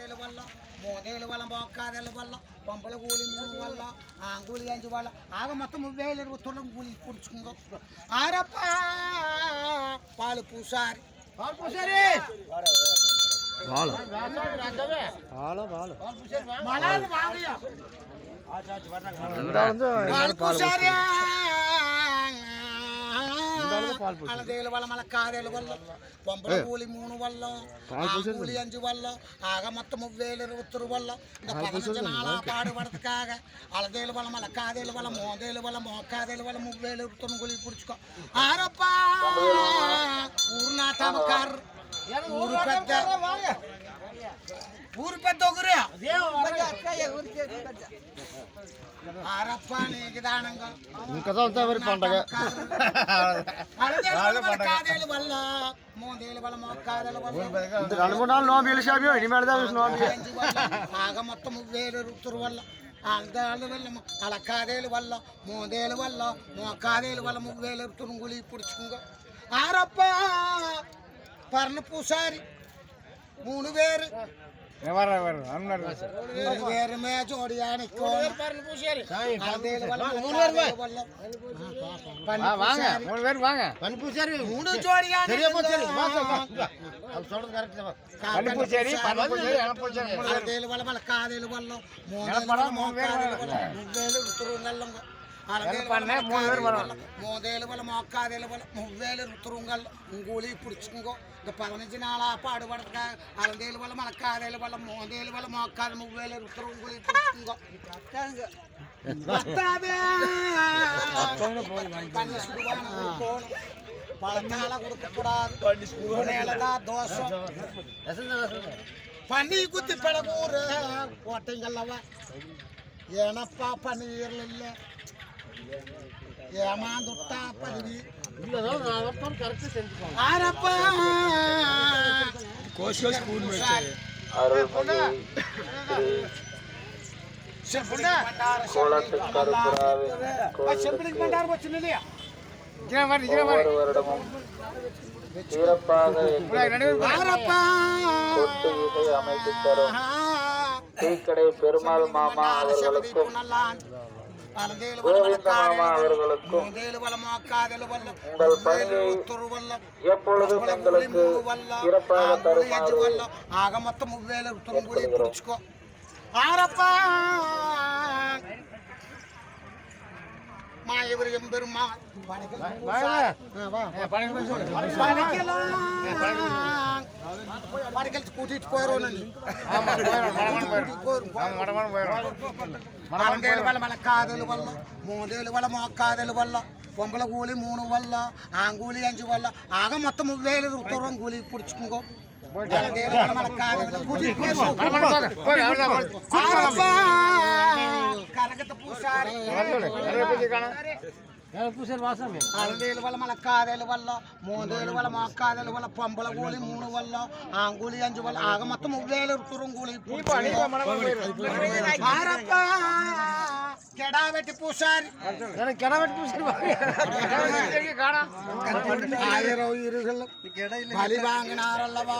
కాదేలు వల్ల మోదేలు వల్ల మొక్కాదేలు వల్ల పంపల కూలి మూడు వల్ల ఆంగులి అంజు వల్ల. ఆగ మొత్తం వేలు ఇరవై కూలి పుడుచుకుందో. ఆరప్ప పాలు పూసారి. పాలు పూసారి. పాలు పూసారి. అలదేలు వల్ల మళ్ళీ కాదేలు వల్ల పంపల కూలి మూడు వల్ల. కూలి అంజు వల్ల ఆగ మొత్తం వేలు ఉత్తరు వల్ల నాలా పాడు పడదు కాగా. అలదేలు వల్ల మళ్ళీ కాదేలు వల్ల మోదేలు వల్ల మోకాదేలు వల్ల మువ్వేలు ఉత్తరం గులి పుడుచుకో. ఆరప్ప! ఊరు నాటామ కారు ఊరు పెద్ద ఊరు పెద్ద ఒకరు ఆరప్ప నీకు దానంగా. ఇంకా చదువుతా మరి పండగ. కాదేలు వల్ల మోదేలు వల్ల మోకాదేలు వల్ల. ఇంత రెండు మూడు నాలుగు నోబీలు షాప్ ఎన్ని పెడతా నోబీ ఆగ మొత్తం వేలు రుతురు వల్ల. అల్దాల వల్ల అలకాదేలు వల్ల మోదేలు వల్ల మోకాదేలు వల్ల మువ్వేలు తురుగులు పుడుచుకుంగో. ఆరప్ప పర్ణ పూసారి మూడు వేరు. வர்றேன் வர்றேன் வேறுமே மூணு பேர் வாங்க മോതേലുപോലെ മോക്കാതേലുപോലെ മുവ്വേല് ഋത്തുറുങ്കൾ കൂലി പിടിച്ചുങ്കോ இந்த பதினஞ்சு நாளாக பாடுபடுறதுக்க அலந்தேல் போல மலக்காதேல் போல மோந்தேல் போல மோக்காது முவ்வேல இருக்கிறவங்க பழத்தால கொடுக்கக்கூடாது. தோஷம். பனி குத்தி பழகூர். கோட்டைங்கள்லவா ஏனப்பா பன்னீர்ல இல்லை ஏமாந்துட்டா பதவி ஆரப்பா. கோஷ் பெருமாள் மாமா அவர்களுக்கும் உங்கள் பணியை எப்பொழுதும் எங்களுக்கு சிறப்பாக தருமாறு ஆக மொத்தம் மூவேல துரும்புடி புடிச்சுக்கோ ஆரப்பா மாயவரியம் பெருமா வணக்கம் மாடிக்கல் கூட்டிட்டு போயிடும் నాలుగేళ్ళ వల్ల మన కాదల వల్ల మూడేళ్ళ వల్ల మొక్కాదల వల్ల పొంపల కూలి మూడు వల్ల ఆంగూలి అంచు వల్ల ఆగ మొత్తం వేలు ఉత్తరం కూలి పుడుచుకుంగో కరగత పూసారి. మన కాదలు కూటిట్టు పోయారు. ఆరప్ప కరగత పూసారి అలదేలు వల్ల మన కాదేలు వల్ల మూడేలు వల్ల మా కాదేలు వల్ల పంబల గోలి మూడు వల్ల ఆంగులి అంజు వల్ల ఆగ మొత్తం మువ్వేలు రుతురంగులి ఆరప్ప కెడా పెట్టి పూసారి ఆయిరో ఇరుగలు బలి వాంగినారల్లవా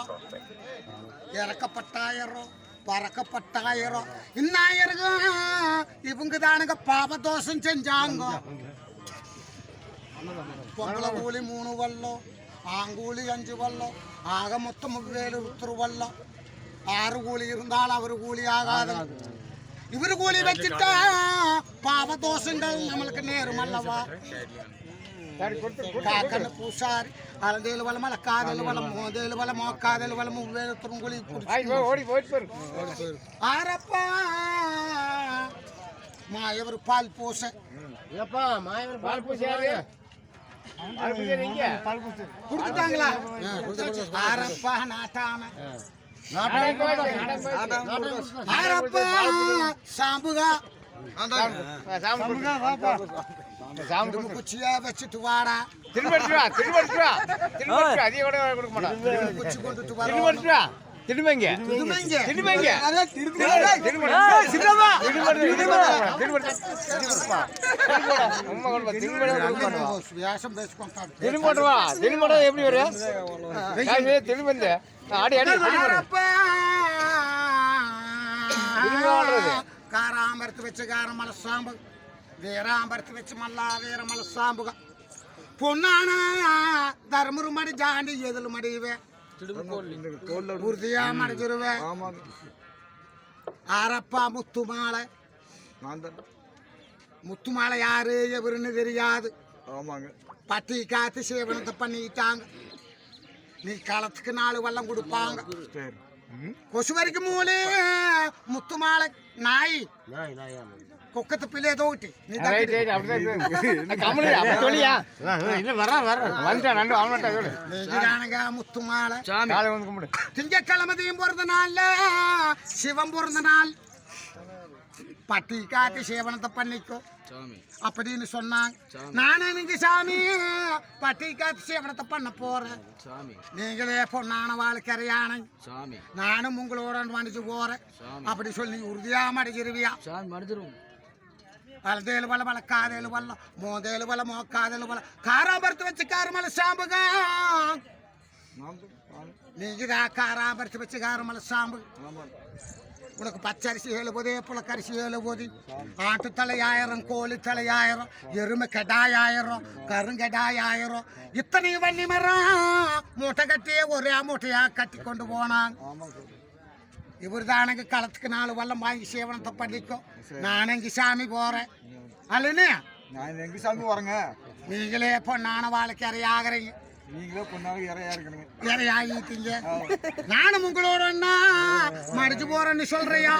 ఎరక పట్టాయరో పరక పట్టాయరో ఇన్నాయరుగా ఇపుంగు దానిగా పాప దోషం చెంజాంగో పొంగల కూలి మూడు వల్ల ஆங்கூலி அஞ்சு வல்லம் ஆக மொத்தம் ஏழு திருவல்லம் ஆறு கூலி இருந்தால் அவர் கூலி ஆகாது இவர் கூலி வச்சுட்டா பாவ தோஷங்கள் நம்மளுக்கு நேரும் அல்லவா కాకన్న కూసారి అరదేలు వల మళ్ళీ కాదేలు వల మోదేలు వల మోకాదేలు వల మువ్వే తుంగులి கொடுத்துட்டாங்களா? அரப்பா நாட்டாம. அரப்பா சாம்புகா. குச்சியா வச்சுட்டு வாடா. திரும்ப அதிக கொடுக்க மாட்டேன். குச்சி கொண்டுட்டு திரும்பங்க திரும்பங்க திரும்பங்க திரும்படுவா திரும்படா எப்படி வரும் திரும்ப ஆடி ஆடி காராமரத்து வச்சு காரமல சாம்பு வீராம்பரத்து வச்சு மல்லா வீரமல சாம்புக பொன்னான தர்மரு மடி ஜாண்டி எதில் மடிவேன் ஆரப்பா முத்து மாலை நான் தான். முத்து மாலை யாரு எவருன்னு தெரியாது. ஆமாங்க. பட்டி காத்து சேவனத்தை பண்ணிட்டாங்க நீ காலத்துக்கு நாலு வல்லம் கொடுப்பாங்க. சரி. கொசு வரைக்கும் மூலி முத்து மாலை நாய் குக்கத்து பிள்ளைய தோட்டி நீ ரைட் தப்பிடு. ரைட் அப்படிதான் இருக்கு. கமலு அப்படி சொல்லியா வந்துட்டான் நண்டு அவன்கிட்ட சொல்லு நீங்கதானுங்க முத்து மாலை காலை வந்து கும்பிடு திங்கக்கிழமதையும் பிறந்த நாள்ல சிவன் பிறந்த நாள் பட்டி காத்து சேவனத்தை பண்ணிக்கோ அப்படின்னு சொன்னாங்க நானும் நீங்க சாமி பட்டி காத்து சேவனத்தை பண்ண போறேன் நீங்களே பொண்ணான வாழ்க்கரையான நானும் உங்களோட மடிச்சு போறேன் அப்படி சொல்லி உறுதியா மடிச்சிருவியா வலதேலு வல வல காதேலு வல்ல மோதேலு வல மோக்காதேலு வல காராம்பரத்து வச்சு காரமல சாம்புக நான் தான் ஆமாம். நீங்கதா காராம்பரத்து வச்சு காரமல சாம்பு உனக்கு பச்சரிசி ஏழு போதே புலக்கரிசி ஏழு போதி. ஆட்டு தலை ஆயிரம் கோழி தலை ஆயிரம் எருமை கெடாய் ஆயிரம் கருங்கெடாய் ஆயிரம். இத்தனை வள்ளி மரம் மூட்டை கட்டியே ஒரே மூட்டையா கட்டி கொண்டு போனாங்க இவர் தானங்க களத்துக்கு நாலு வல்லம் வாங்கி சேவனத்தை பண்ணிக்கும். நான் இங்க சாமி போறேன். அல்லன்னு? நான் எங்க சாமி வரேங்க நீங்களே பொண்ணான வாழ்க்கை இறையாகிறீங்க நீங்களே பொண்ணாக இறையா இருக்கணுங்க இறையாகிட்டீங்க நானும் உங்களோட மடிச்சு போறேன்னு சொல்றியா?